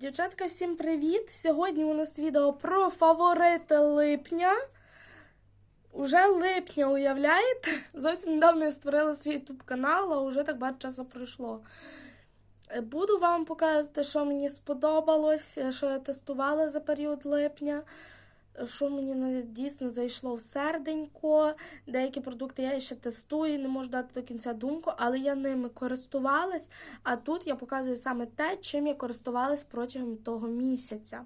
Дівчатка, всім привіт! Сьогодні у нас відео про фаворити липня. Уже липня, уявляєте? Зовсім недавно я створила свій ютуб канал, а вже так багато часу пройшло. Е, Буду вам показувати, що мені сподобалось, е, що я тестувала за період липня, що мені дійсно зайшло в серденько. Деякі продукти я ще тестую, не можу дати до кінця думку, але я ними користувалась. А тут я показую саме те, чим я користувалась протягом того місяця.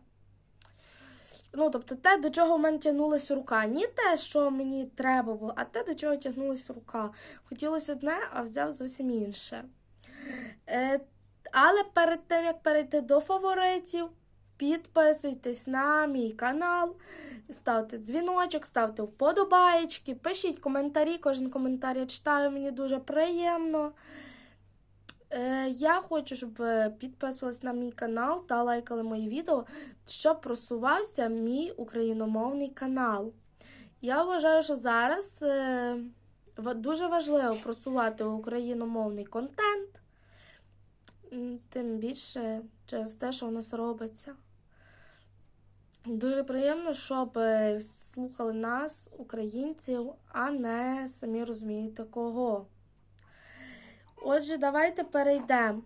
Ну, тобто те, до чого в мене тягнулася рука. Не те, що мені треба було, а те, до чого тягнулася рука. Хотілося одне, а взяв зовсім інше. Е, але перед тим, як перейти до фаворитів, підписуйтесь на мій канал, ставте дзвіночок, ставте вподобаєчки, пишіть коментарі. Кожен коментар я читаю, мені дуже приємно. Е, я хочу, щоб ви підписувались на мій канал та лайкали мої відео, щоб просувався мій україномовний канал. Я вважаю, що зараз е, дуже важливо просувати україномовний контент, тим більше через те, що у нас робиться. Дуже приємно, щоб е, слухали нас, українців, а не самі розумієте кого. Отже, давайте перейдемо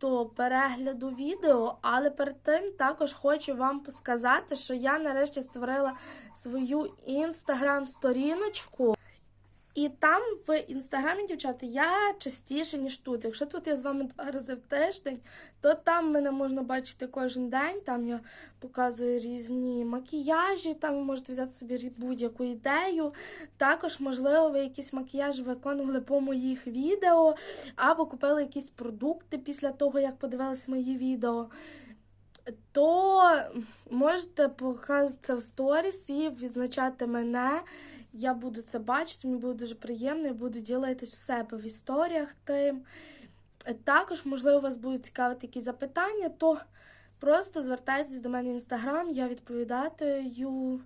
до перегляду відео, але перед тим також хочу вам сказати, що я нарешті створила свою інстаграм-сторіночку. І там в інстаграмі, дівчата, я частіше, ніж тут. Якщо тут я з вами два рази в тиждень, то там мене можна бачити кожен день. Там я показую різні макіяжі, там ви можете взяти собі будь-яку ідею. Також, можливо, ви якісь макіяжі виконували по моїх відео, або купили якісь продукти після того, як подивилися мої відео. То можете показувати це в сторіс і відзначати мене. Я буду це бачити, мені буде дуже приємно, я буду ділитись в себе в історіях тим. Також, можливо, вас будуть цікавити якісь запитання, то просто звертайтесь до мене в інстаграм, я відповідатиму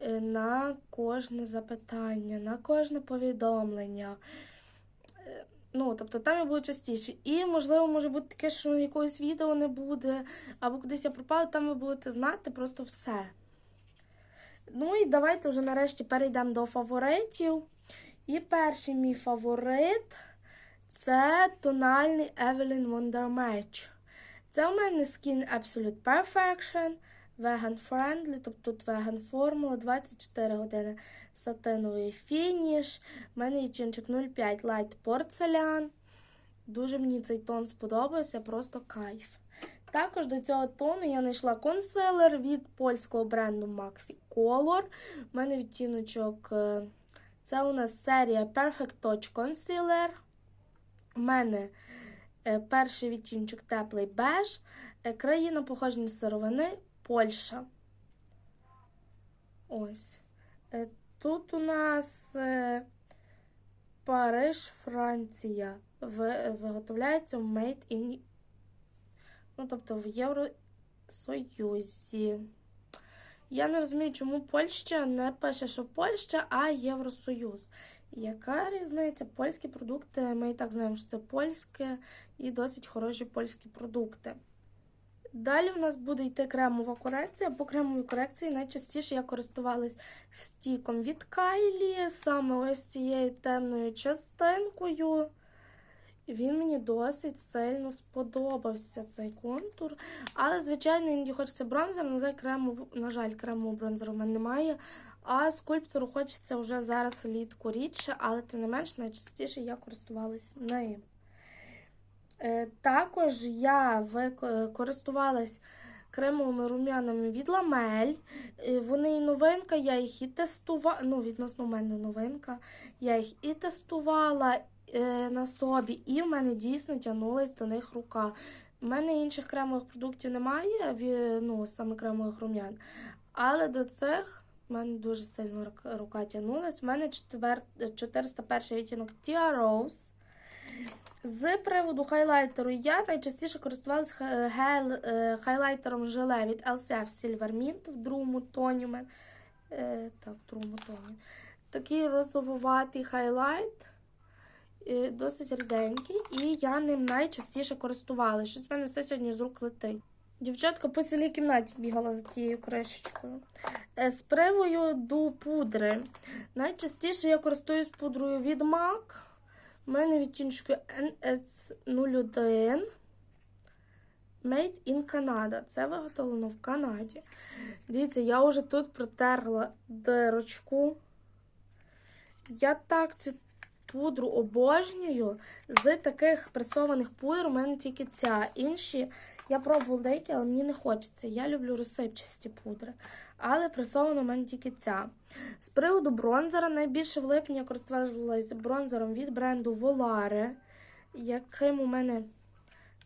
е, на кожне запитання, на кожне повідомлення. Ну, тобто там я буду частіше. І, можливо, може бути таке, що якогось відео не буде, або кудись я пропала, там ви будете знати просто все. Ну і давайте вже нарешті перейдемо до фаворитів. І перший мій фаворит це тональний Evelyn Wonder Match. Це у мене Skin Absolute Perfection, Vegan Friendly, тобто тут веган формула, 24 години сатиновий фініш. У мене відчинчик 05 Light Porcelain. Дуже мені цей тон сподобався, просто кайф. Також до цього тону я знайшла консилер від польського бренду Maxi Color. У мене відтіночок. е, Це у нас серія Perfect Touch Concealer. У мене е, перший відтіночок теплий беж. Е, Країна походження сировини Польща. Ось. Е, Тут у нас е, Париж, Франція. Виготовляється Made in Ну, тобто в Євросоюзі. Я не розумію, чому Польща не пише, що Польща, а Євросоюз. Яка різниця? Польські продукти, ми і так знаємо, що це польське і досить хороші польські продукти. Далі в нас буде йти кремова корекція. По кремовій корекції найчастіше я користувалась стіком від Кайлі, саме ось цією темною частинкою. Він мені досить сильно сподобався цей контур. Але, звичайно, іноді хочеться бронзер, на жаль, на жаль, кремового бронзеру в мене немає. А скульптору хочеться вже зараз влітку рідше, але тим не менш найчастіше я користувалась ним. Е, також я користувалась кремовими рум'янами від Ламель. Е, Вони і новинка, я їх і тестувала. Ну, відносно мене новинка. Я їх і тестувала е, на собі, і в мене дійсно тягнулась до них рука. У мене інших кремових продуктів немає, ну, саме кремових рум'ян. Але до цих в мене дуже сильно рука тягнулась. У мене 401 відтінок Tia Rose. З приводу хайлайтеру я найчастіше користувалася ха- е, хайлайтером желе від LCF Silver Mint в другому тоні. Е, так, в другому тоні. Такий розовуватий хайлайт. е, Досить ріденький, і я ним найчастіше користувалася. Щось в мене все сьогодні з рук летить. Дівчатка по цілій кімнаті бігала за тією кришечкою. Е, З приводу пудри. Найчастіше я користуюсь пудрою від MAC. У мене відтіночки NS01 Made in Canada. Це виготовлено в Канаді. Дивіться, я вже тут протерла дирочку. Я так цю пудру обожнюю. З таких пресованих пудр у мене тільки ця. Інші я пробувала деякі, але мені не хочеться. Я люблю розсипчасті пудри. Але пресована у мене тільки ця. З приводу бронзера, найбільше в липні я користувалася бронзером від бренду Volare, яким у мене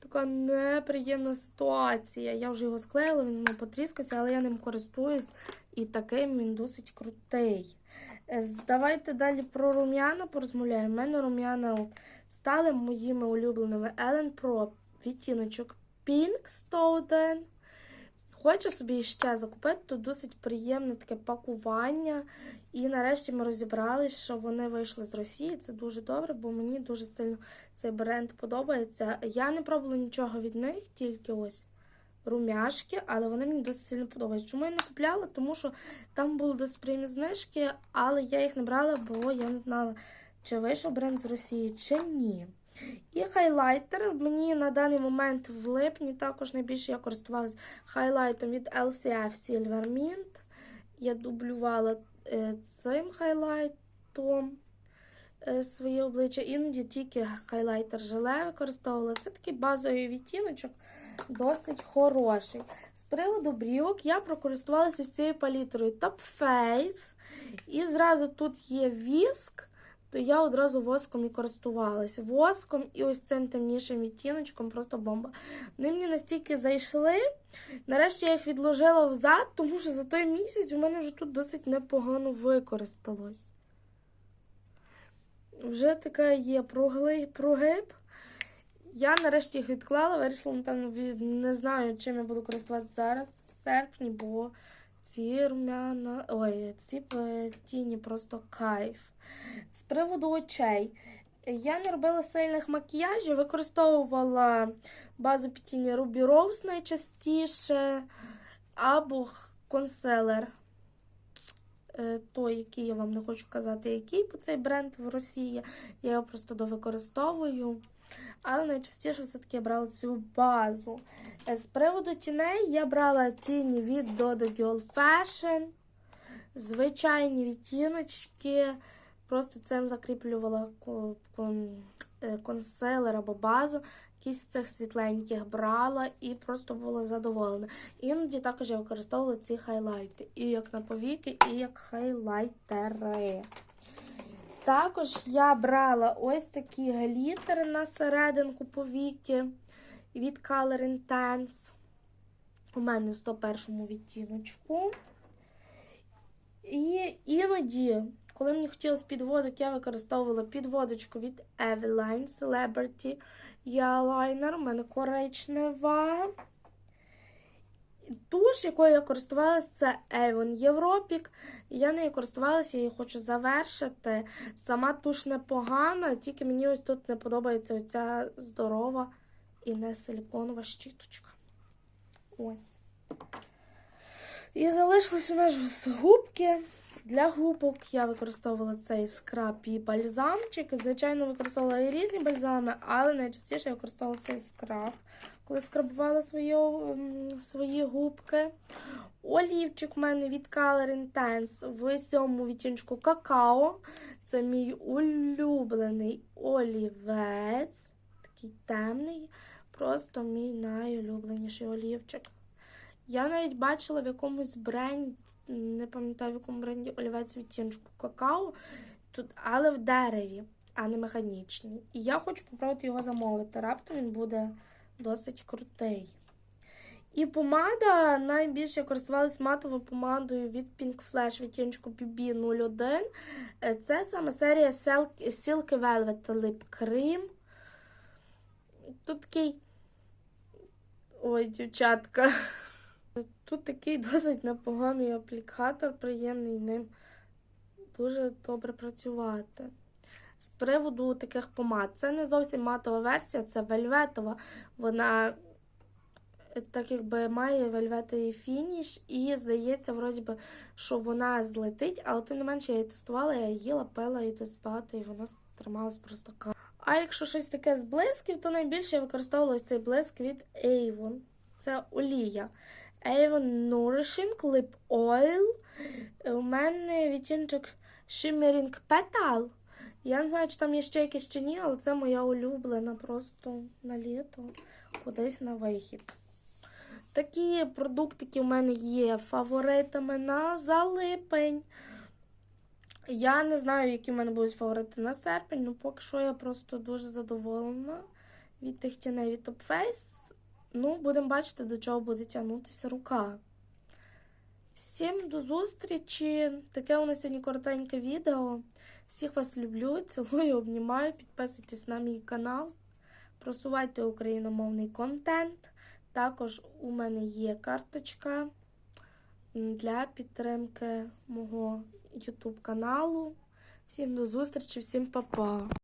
така неприємна ситуація. Я вже його склеїла, він знову потріскався, але я ним користуюсь і таким він досить крутий. Е, Давайте далі про рум'яна порозмовляємо. У мене рум'яна стали моїми улюбленими Ellen Pro відтіночок Pink 101. Хочу собі ще закупити, тут досить приємне таке пакування. І нарешті ми розібралися, що вони вийшли з Росії. Це дуже добре, бо мені дуже сильно цей бренд подобається. Я не пробувала нічого від них, тільки ось румяшки, але вони мені досить сильно подобаються. Чому я не купляла? Тому що там були досить приємні знижки, але я їх не брала, бо я не знала, чи вийшов бренд з Росії, чи ні. І хайлайтер. Мені на даний момент в липні також найбільше я користувалася хайлайтом від LCF Silver Mint. Я дублювала е, цим хайлайтом е, своє обличчя. Іноді тільки хайлайтер желе використовувала. Це такий базовий відтіночок, досить хороший. З приводу брівок я прокористувалася ось цією палітрою Top Face. І зразу тут є віск то я одразу воском і користувалася. Воском і ось цим темнішим відтіночком просто бомба. Вони мені настільки зайшли. Нарешті я їх відложила взад, тому що за той місяць у мене вже тут досить непогано використалось. Вже така є прогиб. Я нарешті їх відклала, вирішила, напевно, не знаю, чим я буду користуватися зараз в серпні, бо ці румяна, ой, ці е, тіні просто кайф. З приводу очей. Я не робила сильних макіяжів, використовувала базу під тіні Ruby Rose найчастіше, або конселер. Той, який я вам не хочу казати, який, бо цей бренд в Росії. Я його просто довикористовую. Але найчастіше все-таки я брала цю базу. Е, З приводу тіней я брала тіні від Dodo Girl Fashion. Звичайні відтіночки. Просто цим закріплювала е, консилер або базу. Якісь цих світленьких брала і просто була задоволена. Іноді також я використовувала ці хайлайти. І як на повіки, і як хайлайтери. Також я брала ось такі глітери на серединку повіки від Color Intense. У мене в 101 відтіночку. І іноді, коли мені хотілося підводок, я використовувала підводочку від Eveline Celebrity Eyeliner. У мене коричнева. Туш, якою я користувалася, це Avon Europic. Я нею користувалася, я її хочу завершити. Сама туш непогана, тільки мені ось тут не подобається оця здорова і не силіконова щіточка. Ось. І залишились у нас губки. Для губок я використовувала цей скраб і бальзамчик. Звичайно, використовувала і різні бальзами, але найчастіше я використовувала цей скраб, коли скрабувала свої, свої губки. Олівчик в мене від Color Intense в сьомому відтіночку какао. Це мій улюблений олівець. Такий темний. Просто мій найулюбленіший олівчик. Я навіть бачила в якомусь бренді, не пам'ятаю, в якому бренді олівець відтіночку какао, тут, але в дереві, а не механічний. І я хочу попробувати його замовити. Раптом він буде досить крутий. І помада найбільше я користувалась матовою помадою від Pink Flash відтіночку BB01. Е, Це саме серія Silk- Velvet Lip Cream. Тут такий. Ой, дівчатка. Тут такий досить непоганий аплікатор, приємний ним дуже добре працювати. З приводу таких помад, це не зовсім матова версія, це вельветова. Вона е, так якби має вельветовий фініш, і здається, вроді би, що вона злетить, але тим не менше я її тестувала, я їла, пила і досить багато, і вона трималась просто ка. А якщо щось таке з блисків, то найбільше я використовувала цей блиск від Avon. Це олія. Avon Nourishing Lip Oil. Е, У мене відтінчик Shimmering Petal. Я не знаю, чи там є ще якісь чи ні, але це моя улюблена просто на літо, кудись на вихід. Такі продуктики в мене є фаворитами на залипень. Я не знаю, які в мене будуть фаворити на серпень, ну поки що я просто дуже задоволена від тих тіней від Top Face. Ну, будемо бачити, до чого буде тягнутися рука. Всім до зустрічі! Таке у нас сьогодні коротеньке відео. Всіх вас люблю, цілую, обнімаю. Підписуйтесь на мій канал, просувайте україномовний контент. Також у мене є карточка для підтримки мого YouTube каналу. Всім до зустрічі, всім па-па!